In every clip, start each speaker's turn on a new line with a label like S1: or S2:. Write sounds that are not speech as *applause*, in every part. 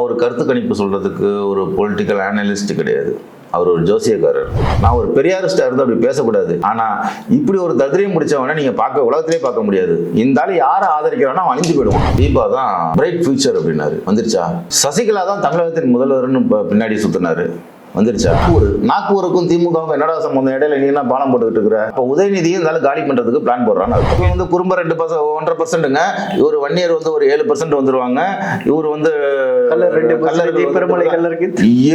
S1: அவர் கருத்து கணிப்பு சொல்றதுக்கு ஒரு பொலிட்டிக்கல் அனலிஸ்ட் கிடையாது. அவர் ஒரு ஜோசியக்காரர். நான் ஒரு பெரியாரிஸ்டா இருந்து அப்படி பேசக்கூடாது. ஆனா இப்படி ஒரு தத்ரியம் முடிச்சவன நீங்க பார்க்க உலகத்திலே பார்க்க முடியாது. இந்த ஆளு யாரை ஆதரிக்கிறானோ அவன் அழிஞ்சு போயிடுவான். தீபா தான் பிரைட் ஃபியூச்சர் அப்படின்னாரு. வந்துருச்சா? சசிகலா தான் தமிழகத்தின் முதல்வர்னு பின்னாடி சுத்தினாரு. வந்துருச்சா நாக்பூர் நாக்பூருக்கும் திமுகவுக்கும் என்னடா சம்பந்தம்? இடையில நீ என்ன பாலம் போட்டுக்கிட்டு இருக்கிற? இப்போ உதயநிதியும் இருந்தாலும் காலி பண்றதுக்கு பிளான் போடுறான்னு அர்த்தம். இவங்க வந்து குறும்ப ரெண்டு பர்சன்ட் ஒன்றரை பர்சன்ட்டுங்க இவர் ஒன் இயர் வந்து ஒரு ஏழு பர்சன்ட் வந்துருவாங்க. இவர் வந்து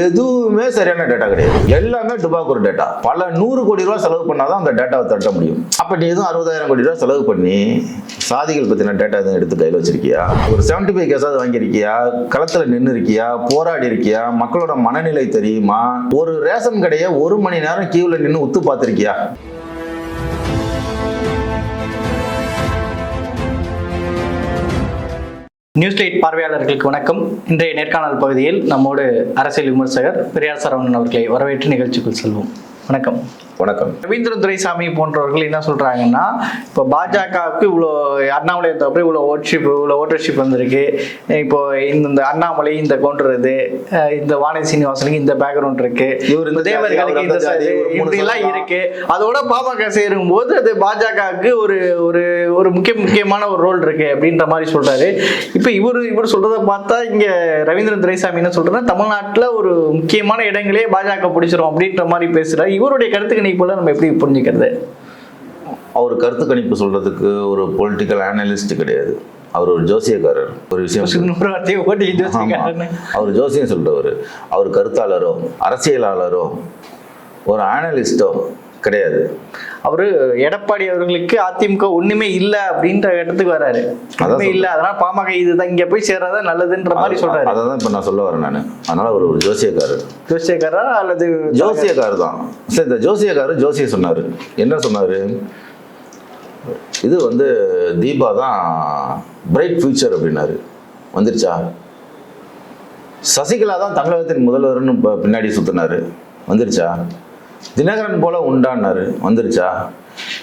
S1: எதுவுமே சரியான டேட்டா கிடையாது. எல்லாமே டுபாக்கூர் டேட்டா பல நூறு கோடி ரூபாய் செலவு பண்ணாதான் அந்த டேட்டாவை தட்ட முடியும். அப்ப நீ எதுவும் அறுபதாயிரம் கோடி ரூபாய் செலவு பண்ணி சாதிகள் பத்தின டேட்டா எதுவும் எடுத்து கையில் வச்சிருக்கியா? ஒரு செவன்டி ஃபைவ் கேஸாவது வாங்கியிருக்கியா? களத்துல நின்று இருக்கியா போராடி இருக்கியா மக்களோட மனநிலை தெரியுமா? ஒரு ரேஷன் கடையை ஒரு மணி நேரம் கியூவில் நின்று உத்து பார்த்துருக்கியா?
S2: நியூஸ் லைட் பார்வையாளர்களுக்கு வணக்கம். இன்றைய நேர்காணல் பகுதியில் நம்மோடு அரசியல் விமர்சகர் பெரியார் சரவணன் அவர்களை வரவேற்று நிகழ்ச்சிக்குள் செல்வோம். வணக்கம்.
S1: வணக்கம்.
S2: ரவீந்திர துரைசாமி போன்றவர்கள் என்ன சொல்றாங்கன்னா இப்போ பாஜகவுக்கு இவ்வளோ அண்ணாமலை தவிர இவ்வளோ ஓட்ஷிப் இவ்வளோ ஓட்டர்ஷிப் வந்திருக்கு. இப்போ இந்த அண்ணாமலை இந்த கவுண்டர் இது இந்த வானதி சீனிவாசனுக்கு இந்த பேக்ரவுண்ட் இருக்கு.
S1: இவர் இந்த
S2: தேவர்களுக்கு இந்த
S1: அந்த ஜாதி,
S2: சரி,
S1: ஒரு மூணு
S2: இப்படி எல்லாம்
S1: சொல்லலாம்.
S2: இருக்கு. அதோட பாமக சேரும் போது அது பாஜகவுக்கு ஒரு ஒரு ஒரு முக்கிய முக்கியமான ஒரு ரோல் இருக்கு அப்படின்ற மாதிரி சொல்றாரு. இப்போ இவர் இவர் சொல்றத பார்த்தா இங்க ரவீந்திரன் துரைசாமி என்ன சொல்றாருன்னா தமிழ்நாட்டுல ஒரு முக்கியமான இடங்களே பாஜக பிடிச்சிரும் அப்படின்ற மாதிரி பேசுறாரு. இவருடைய கருத்து கணிப்புல நம்ம எப்படி புரிஞ்சுக்கிறது?
S1: அவர் கருத்து கணிப்பு சொல்றதுக்கு ஒரு பொலிட்டிக்கல் அனலிஸ்ட் கிடையாது. அவர் ஒரு ஜோசியக்காரர். ஒரு விஷயம். அவர் ஜோசியம் சொல்றவர். அவர் கருத்தாளரோ அரசியலாளரோ ஒரு ஆனலிஸ்டோ கிடையாது.
S2: அவரு எடப்பாடி அவர்களுக்கு அதிமுக ஒண்ணுமே இல்ல அப்படின்ற இடத்துக்கு வராரு.
S1: சொல்றேன்.
S2: இல்ல அதனால பாமக இதுதான் இங்க போய் சேர்றதா நல்லதுன்ற மாதிரி சொல்றாரு.
S1: அதை தான் இப்போ நான் சொல்ல வரேன் நான். அதனால அவர் ஒரு ஜோசியக்காரர்.
S2: ஜோசியக்காரா அல்லது
S1: ஜோசியக்காரர் தான். சரி இந்த ஜோசியக்காரர் ஜோசியம் சொன்னார். என்ன சொன்னார்? இது வந்து தீபா தான் பிரைட் ஃபியூச்சர் அப்படின்னாரு. வந்துருச்சா? சசிகலா தான் தமிழகத்தின் முதல்வர்னு பின்னாடி சுத்தினாரு. வந்துருச்சா? தினகரன் போல உண்டான்னாரு வந்துருச்சா?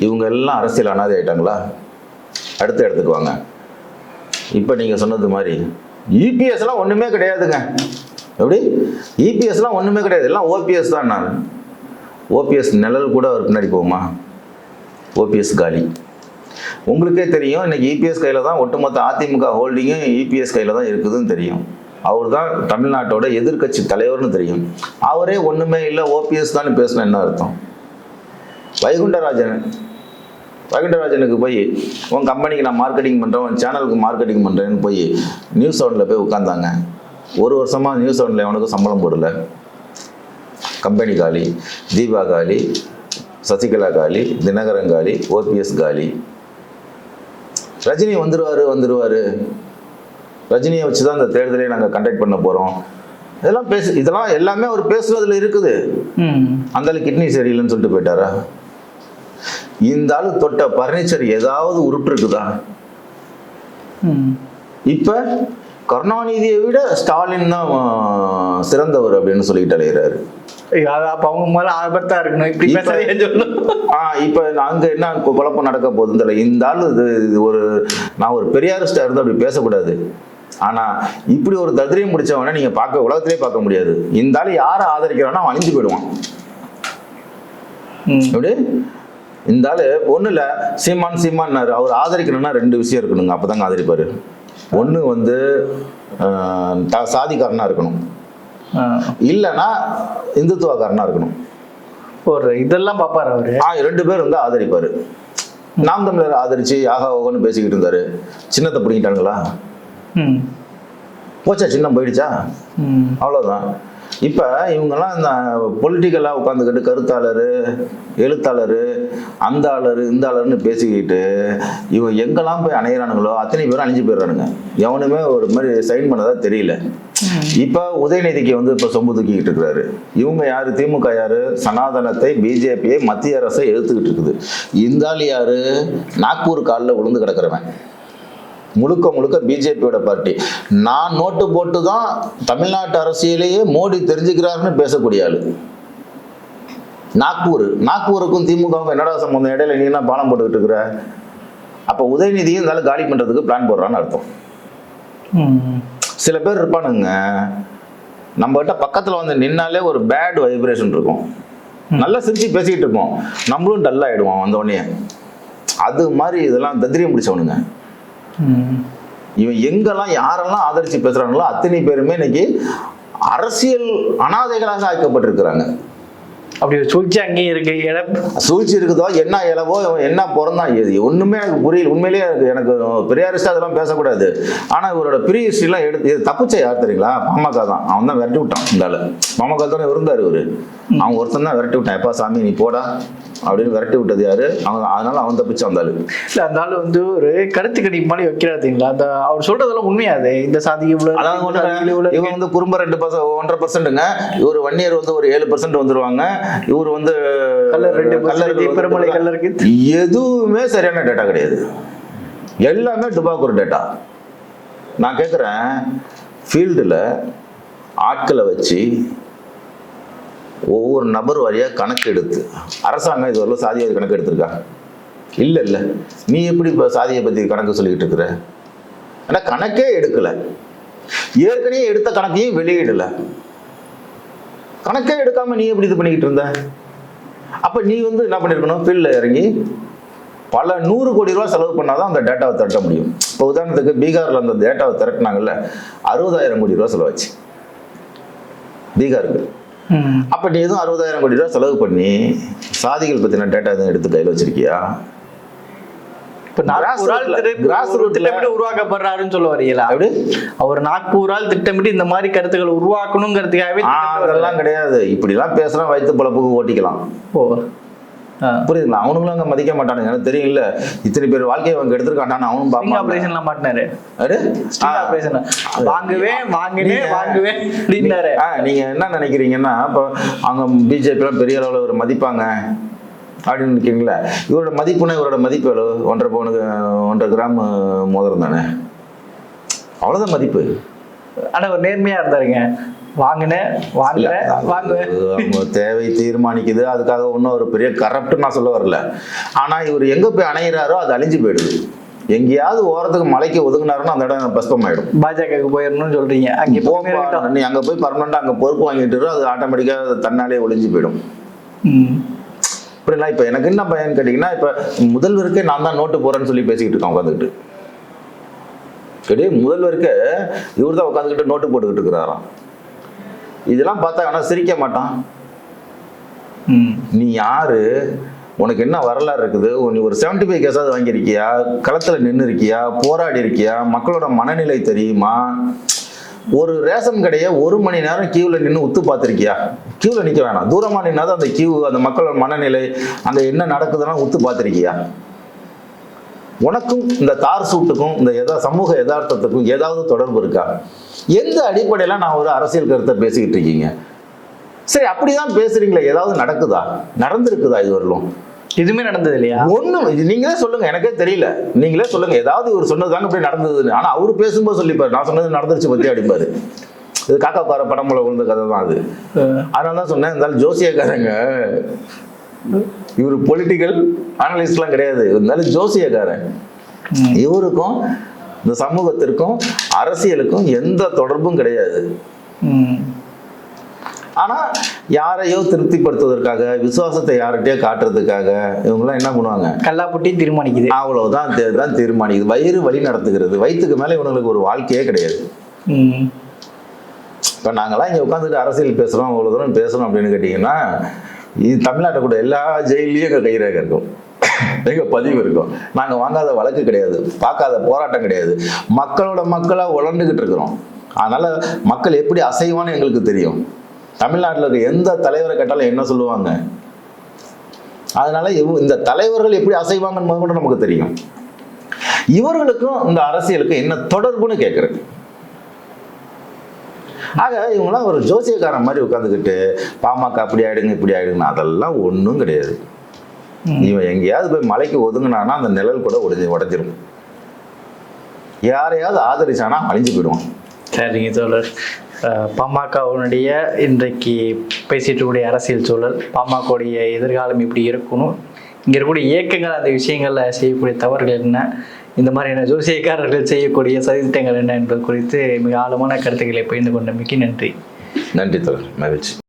S1: இவங்க எல்லாம் அரசியல் அனாதை ஆயிட்டாங்களா? அடுத்து எடுத்துக்குவாங்க இப்போ நீங்கள் சொன்னது மாதிரி இபிஎஸ்லாம் ஒன்றுமே கிடையாதுங்க. எப்படி? இபிஎஸ்லாம் ஒன்றுமே கிடையாது. எல்லாம் ஓபிஎஸ் தான் நான். ஓபிஎஸ் நிழல் கூட அவர் பின்னாடி போகுமா? ஓபிஎஸ் காலி. உங்களுக்கே தெரியும் இன்னைக்கு இபிஎஸ் கையில் தான் ஒட்டுமொத்த அதிமுக ஹோல்டிங்கும் இபிஎஸ் கையில் தான் இருக்குதுன்னு தெரியும். அவர் தான் தமிழ்நாட்டோட எதிர்க்கட்சி தலைவர்னு தெரியும். அவரே ஒன்றுமே இல்லை ஓபிஎஸ் தான் பேசின என்ன அர்த்தம்? வைகுண்டராஜன். வைகுண்டராஜனுக்கு போய் உன் கம்பெனிக்கு நான் மார்க்கெட்டிங் பண்ணுறேன் உன் சேனலுக்கு மார்க்கெட்டிங் பண்ணுறேன்னு போய் நியூஸ் செவனில் போய் உட்காந்தாங்க ஒரு வருஷமாக நியூஸ் செவனில் எவனுக்கும் சம்பளம் போடல. கம்பெனி காலி தீபா காலி சசிகலா காலி தினகரன் காலி ஓபிஎஸ் காலி. ரஜினி வந்துடுவார் வந்துடுவார் ரஜினியை வச்சு தான் இந்த தேர்தலை நாங்கள் கண்டக்ட் பண்ண போகிறோம் இதெல்லாம் பேசு இதெல்லாம் எல்லாமே அவர் பேசுறதுல இருக்குது. அந்த ஆளு கிட்னி சரியில்லைன்னு சொல்லிட்டு போயிட்டாரா? இந்த ஆளு தொட்ட பர்னிச்சர் ஏதாவது உருட்டு இருக்குதா இப்ப கருணாநிதியை விட ஸ்டாலின் தான் சிறந்தவர் அப்படின்னு சொல்லிட்டு
S2: அது அப்ப அவங்க முதல்ல ஆபத்தா இருக்கணும். இப்படி
S1: ஆஹ் இப்ப அங்க என்ன குழப்பம் நடக்க போகுதுன்னு தெரியல. இந்த ஆளு இது ஒரு நான் ஒரு பெரியாரிஸ்டா இருந்து அப்படி பேசக்கூடாது. ஆனா இப்படி ஒரு தத்ரியம் முடிச்சவன நீங்க பார்க்க உலகத்திலே பார்க்க முடியாது. இந்த ஆளு யாரை ஆதரிக்கிறானோ அவன் அழிஞ்சு போயிடுவான். எப்படி? இந்த ஆளு ஒண்ணு இல்ல சீமான் சீமான்னாரு. அவர் ஆதரிக்கணும்னா ரெண்டு விஷயம் இருக்கணுங்க. அப்பதாங்க ஆதரிப்பாரு. ஒண்ணு வந்து ஆஹ், த- சாதிக்காரனா இருக்கணும். இல்லைன்னா இந்துத்துவக்காரனா இருக்கணும்.
S2: ஒரு இதெல்லாம் பாப்பாரு அவரு?
S1: ஆ ரெண்டு பேர் வந்து ஆதரிப்பாரு. நாம் தமிழர் ஆதரிச்சு ஆகா ஓகோன்னு பேசிக்கிட்டு இருந்தாரு. சின்னத்தை பிடிக்கிட்டானுங்களா
S2: ம்
S1: போச்சா சின்னம் போயிடுச்சா? அவ்வளோதான் இப்போ இவங்கெல்லாம் இந்த பொலிட்டிக்கலாக உட்காந்துக்கிட்டு கருத்தாளர் எழுத்தாளர் அந்த ஆளர் இந்த ஆளர்னு பேசிக்கிட்டு இவன் எங்கெல்லாம் போய் அணையிறானுங்களோ அத்தனை பேரும் அழிஞ்சு போயிடுறானுங்க. எவனுமே ஒரு மாதிரி சைன் பண்ணதா தெரியல. இப்போ உதயநிதிக்கு வந்து இப்போ சொம்பு தூக்கிக்கிட்டு இருக்கிறாரு. இவங்க யாரு? திமுக யாரு? சனாதனத்தை பிஜேபியை மத்திய அரசை எழுத்துக்கிட்டு இருக்குது. இந்த ஆள் யாரு? நாக்பூர் காலில் விழுந்து கிடக்கிறவன். முழுக்க முழுக்க பிஜேபியோட பார்ட்டி நான் நோட்டு போட்டு தான் தமிழ்நாட்டு அரசியலையே மோடி தெரிஞ்சுக்கிறாருன்னு பேசக்கூடிய ஆளு. நாக்பூர். நாக்பூருக்கும் திமுகவுக்கும் என்னடா சம்பந்தம்? இடையில நீ என்ன பாலம் போட்டுக்கிட்டு இருக்கிற? அப்ப உதயநிதியும் இருந்தாலும் காலி பண்றதுக்கு பிளான் போடுறான்னு அர்த்தம். சில பேர் இருப்பானுங்க. நம்மகிட்ட பக்கத்தில் வந்து நின்னாலே ஒரு பேட் வைப்ரேஷன் இருக்கும். நல்லா சிரிச்சு பேசிக்கிட்டு இருப்போம். நம்மளும் டல் ஆகிடுவோம் வந்த உடனே. அது மாதிரி இதெல்லாம் தந்திரியம் முடிச்சவனுங்க
S2: ம்.
S1: இவன் எங்கெல்லாம் யாரெல்லாம் ஆதரிச்சு பேசுறாங்களோ அத்தனை பேருமே இன்னைக்கு அரசியல் அனாதைகளாக ஆக்கப்பட்டிருக்கிறாங்க.
S2: அப்படி ஒரு சூழ்ச்சி அங்கேயும் இருக்கு. இடம்
S1: சூழ்ச்சி இருக்குதோ என்ன இவன் என்ன பிறந்தான் இது ஒண்ணுமே எனக்கு புரியல. உண்மையிலேயே எனக்கு எனக்கு பெரியாரிஸ்ட் அதெல்லாம் பேசக்கூடாது. ஆனா இவரோட பிரி ஹிஸ்ட்ரிலாம் எடுத்து இது தப்புச்ச யார் தெரியுங்களா? பாமக தான். அவன் தான் விரட்டி விட்டான் இந்த ஆளு பாமக தானே இருந்தார் இவரு. அவன் ஒருத்தன் தான் விரட்டி விட்டான். எப்பா சாமி நீ போடா. அப்படின்னு விரட்டி விட்டது யாரு? அவன் அதனால அவன் தப்பிச்சு வந்தாள்
S2: இல்ல அந்த ஆளு வந்து ஒரு கருத்து கணிப்பு மாதிரி வைக்கிறாருங்களா அந்த அவர் சொல்றதெல்லாம் உண்மையாது. இந்த சாதி இவ்வளவு
S1: அதாவது இவன் வந்து குறும்ப ரெண்டு பர்சன்ட் ஒன்றரை பர்சன்ட்டுங்க. இவர் ஒன் இயர் வந்து ஒரு ஏழு பர்சன்ட் வந்துருவாங்க. இவர் வந்து. எதுவுமே சரியான டேட்டா கிடையாது. எல்லாமே டுபாக்கூர் டேட்டா நான் கேட்குறேன் ஃபீல்டில் ஆட்களை வச்சு ஒவ்வொரு நபர் வழியாக கணக்கு எடுத்து அரசாங்கம் இது வரலாம் சாதிவாதி கணக்கு எடுத்திருக்கா? இல்லை இல்லை. நீ எப்படி இப்போ சாதியை பற்றி கணக்கு சொல்லிக்கிட்டு இருக்கிற? ஆனால் கணக்கே எடுக்கலை. ஏற்கனவே எடுத்த கணக்கையும் வெளியிடல. கணக்கே எடுக்காம நீ எப்படி இது பண்ணிக்கிட்டு இருந்த? அப்ப நீ வந்து என்ன பண்ணிருக்கணும்? ஃபீல்டில் இறங்கி பல நூறு கோடி ரூபாய் செலவு பண்ணாதான் அந்த டேட்டாவை திரட்ட முடியும். இப்போ உதாரணத்துக்கு பீகார்ல அந்த டேட்டாவை திரட்டினாங்கல்ல அறுபதாயிரம் கோடி ரூபாய் செலவாச்சு. பீகாருக்கு. அப்ப நீ எதுவும் அறுபதாயிரம் கோடி ரூபாய் செலவு பண்ணி சாதிகள் பத்தின டேட்டா எதுவும் எடுத்து கையில் வச்சிருக்கியா?
S2: இப்ப நாக்பூரால்
S1: grassroot-ல-
S2: ஒரு திட்டமிட்டு உருவாக்கப்படுறாருன்னு சொல்ல வரீங்களா
S1: அப்படி
S2: அவர் நாக்பூரால் திட்டமிட்டு இந்த மாதிரி கருத்துக்களை உருவாக்கணுங்கிறதுக்காகவே.
S1: அதெல்லாம் கிடையாது. இப்படிலாம் பேசுனா வயிற்று பழப்புக்கு ஓட்டிக்கலாம்.
S2: ஓ.
S1: புரியுதுங்களா? அவனுங்களும் அங்க மதிக்க மாட்டானுங்க. எனக்கு தெரியும்ல இத்தனை பேர் வாழ்க்கையை அவங்க எடுத்துருக்காண்டான்னு அவனும் பார்ப்பான்
S2: ஆபரேஷன்ல மாட்டினாரு. ஆபரேஷன் வாங்குவேன் வாங்கினேன்
S1: நீங்க-
S2: வாங்குவேன் அப்படின்னாரு.
S1: ஆ, நீங்க என்ன நினைக்கிறீங்கன்னா இப்போ அவங்க பிஜேபிலாம் பெரிய அளவில் ஒரு மதிப்பாங்க. அப்படின்னு நினைக்கிறீங்களா? இவரோட மதிப்புனா இவரோட மதிப்பு எவ்வளவு? ஒன்றரை பவுனுக்கு ஒன்றரை கிராம் மோதிரம் தானே? அவ்வளோதான் மதிப்பு.
S2: ஆனா ஒரு நேர்மையா இருந்தாருங்க. வாங்கினேன் வாங்குறேன் வாங்குவேன். *laughs*
S1: தேவை தீர்மானிக்குது. அதுக்காக ஒன்றும் ஒரு பெரிய கரப்ட் நான் சொல்ல வரல. ஆனா இவர் எங்க போய் அணையிறாரோ அது அழிஞ்சு போயிடுது. எங்கேயாவது ஓரத்துக்கு மலைக்கு ஒதுங்கினாருன்னா அந்த இடம் பஸ்பம் ஆயிடும்
S2: பாஜகவுக்கு போயிடணும்னு சொல்றீங்க. அங்கே இருக்கட்டும்.
S1: நீ அங்க போய் பர்மனண்டா அங்க பொறுப்பு வாங்கிட்டு அது ஆட்டோமேட்டிக்கா தன்னாலே ஒளிஞ்சு போயிடும். இப்படிலாம் இப்போ எனக்கு என்ன பயன் கேட்டிங்கன்னா இப்போ முதல்வருக்கே நான் தான் நோட்டு போறேன்னு சொல்லி பேசிக்கிட்டு இருக்கேன் உட்காந்துக்கிட்டு சரி முதல்வருக்கு இவர் தான் உட்காந்துக்கிட்டு நோட்டு போட்டுக்கிட்டு இருக்கிறாராம். இதெல்லாம் பார்த்தா வேணா சிரிக்க மாட்டான். நீ யாரு? உனக்கு என்ன வரலாறு இருக்குது? நீ ஒரு செவன்டி ஃபைவ் கேஸாவது வாங்கியிருக்கியா? களத்தில் நின்று இருக்கியா போராடி இருக்கியா மக்களோட மனநிலை தெரியுமா? ஒரு ரேஷன் கடையை ஒரு மணி நேரம் கியூவில் நின்று உத்து பார்த்துருக்கியா? கியூவில் நிற்க வேணாம். தூரமாக நின்னாதான் அந்த கியூ அந்த மக்களோட மனநிலை அங்கே என்ன நடக்குதுன்னா உத்து பார்த்துருக்கியா? உனக்கும் இந்த தார் சூட்டுக்கும் இந்த எதா சமூக யதார்த்தத்துக்கும் ஏதாவது தொடர்பு இருக்கா? எந்த அடிப்படையில் நான் ஒரு அரசியல் கருத்தை பேசிக்கிட்டு இருக்கீங்க? சரி அப்படிதான் பேசுறீங்களே. ஏதாவது நடக்குதா? நடந்திருக்குதா இதுவரையிலும்?
S2: எதுவுமே நடந்தது இல்லையா?
S1: ஒண்ணும் இது நீங்களே சொல்லுங்க. எனக்கே தெரியல. நீங்களே சொல்லுங்க. ஏதாவது இவர் சொன்னதாங்க இப்படி நடந்ததுன்னு. ஆனா அவர் பேசும்போது சொல்லிப்பாரு. நான் சொன்னது நடந்துருச்சு பத்தி அடிப்பாரு இது காக்கா பாறை படமுல விழுந்த கதை தான் அது. அதனால தான் சொன்னேன். இருந்தாலும் ஜோசியக்காரங்க இவர் பொலிட்டிக்கல் அனலிஸ்ட்லாம் கிடையாது. இருந்தாலும் ஜோசியக்காரன். இவருக்கும் இந்த சமூகத்திற்கும் அரசியலுக்கும் எந்த தொடர்பும் கிடையாது.
S2: ம்.
S1: யாரையோ திருப்திப்படுத்துவதற்காக விசுவாசத்தை யார்கிட்டயோ காட்டுறதுக்காக இவங்கெல்லாம் என்ன பண்ணுவாங்க?
S2: கல்லாப்புட்டி தீர்மானிக்குது.
S1: அவ்வளவுதான் தான் தீர்மானிக்குது. வயிறு வழி நடத்துகிறது. வயிற்றுக்கு மேலே இவங்களுக்கு ஒரு வாழ்க்கையே கிடையாது. இப்போ நாங்களாம் இங்கே உட்காந்துட்டு அரசியல் பேசுகிறோம் அவ்வளோ தூரம் பேசுகிறோம் அப்படின்னு கேட்டிங்கன்னா இது தமிழ்நாட்டை கூட எல்லா ஜெயிலையும் எங்கள் கைரேகை இருக்கும். எங்கள் பதிவு இருக்கும். நாங்கள் வாங்காத வழக்கு கிடையாது. பார்க்காத போராட்டம் கிடையாது. மக்களோட மக்களாக உழண்டுக்கிட்டு இருக்கிறோம். அதனால் மக்கள் எப்படி அசைவான்னு எங்களுக்கு தெரியும். தமிழ்நாட்டில் இருக்க எந்த தலைவரை கேட்டாலும் என்ன சொல்லுவாங்க? அதனால இந்த தலைவர்கள் எப்படி அசைவாங்கன்னு கூட நமக்கு தெரியும். இவர்களுக்கும் இந்த அரசியலுக்கும் என்ன தொடர்புன்னு கேட்குறேன் ஆக இவங்களாம் ஒரு ஜோசியக்காரன் மாதிரி உட்காந்துக்கிட்டு பாமக அப்படி ஆயிடுங்க இப்படி ஆயிடுங்க அதெல்லாம் ஒன்றும் கிடையாது. இவன் எங்கேயாவது போய் மலைக்கு ஒதுங்கினானா அந்த நிழல் கூட உடைஞ்சு உடஞ்சிரும். யாரையாவது ஆதரிச்சானா அழிஞ்சு போயிடுவான்.
S2: சரிங்க தோழர். பாமகவுடைய இன்றைக்கு பேசிட்டுக்கூடிய இருக்கக்கூடிய அரசியல் சூழல் பாமகவுடைய எதிர்காலம் இப்படி இருக்கணும். இங்கே இருக்கக்கூடிய இயக்கங்கள் அந்த விஷயங்களில் செய்யக்கூடிய தவறுகள் என்ன? இந்த மாதிரியான ஜோசியக்காரர்கள் செய்யக்கூடிய சதித்திட்டங்கள் என்ன என்பது குறித்து மிக ஆழமான கருத்துக்களை பகிர்ந்து கொண்ட மிக்க நன்றி.
S1: நன்றி தோழர். மகிழ்ச்சி.